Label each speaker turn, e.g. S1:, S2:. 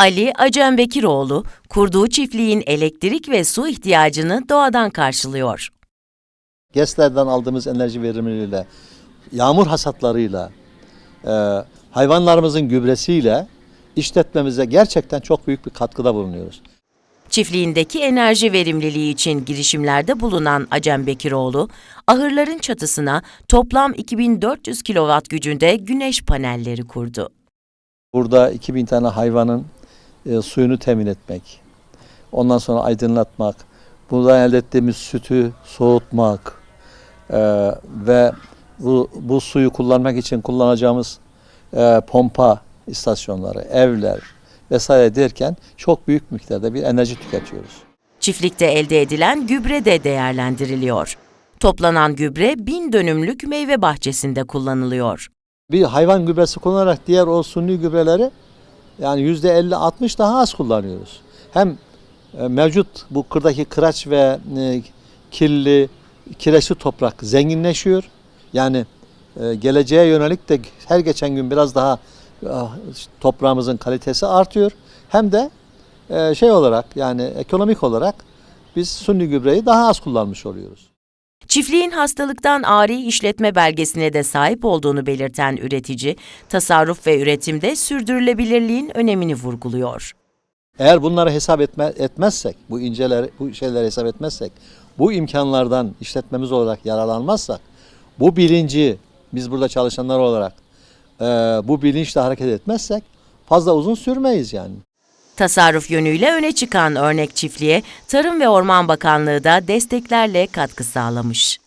S1: Ali Acem Bekiroğlu, kurduğu çiftliğin elektrik ve su ihtiyacını doğadan karşılıyor.
S2: GES'lerden aldığımız enerji verimliliğiyle, yağmur hasatlarıyla, e, hayvanlarımızın gübresiyle işletmemize gerçekten çok büyük bir katkıda bulunuyoruz.
S1: Çiftliğindeki enerji verimliliği için girişimlerde bulunan Acem Bekiroğlu, ahırların çatısına toplam 2400 kW gücünde güneş panelleri kurdu.
S2: Burada 2000 tane hayvanın e, suyunu temin etmek, ondan sonra aydınlatmak, buradan elde ettiğimiz sütü soğutmak e, ve bu, bu suyu kullanmak için kullanacağımız e, pompa istasyonları, evler vesaire derken çok büyük miktarda bir enerji tüketiyoruz.
S1: Çiftlikte elde edilen gübre de değerlendiriliyor. Toplanan gübre bin dönümlük meyve bahçesinde kullanılıyor.
S2: bir hayvan gübresi kullanarak diğer o suni gübreleri yani yüzde 50-60 daha az kullanıyoruz. Hem e, mevcut bu kırdaki kıraç ve e, kirli, kireçli toprak zenginleşiyor. Yani e, geleceğe yönelik de her geçen gün biraz daha ah, toprağımızın kalitesi artıyor. Hem de şey olarak yani ekonomik olarak biz suni gübreyi daha az kullanmış oluyoruz.
S1: Çiftliğin hastalıktan ari işletme belgesine de sahip olduğunu belirten üretici, tasarruf ve üretimde sürdürülebilirliğin önemini vurguluyor.
S2: Eğer bunları hesap etme, etmezsek, bu inceler, bu şeyleri hesap etmezsek, bu imkanlardan işletmemiz olarak yararlanmazsak, bu bilinci biz burada çalışanlar olarak e, bu bilinçle hareket etmezsek fazla uzun sürmeyiz yani.
S1: Tasarruf yönüyle öne çıkan örnek çiftliğe Tarım ve Orman Bakanlığı da desteklerle katkı sağlamış.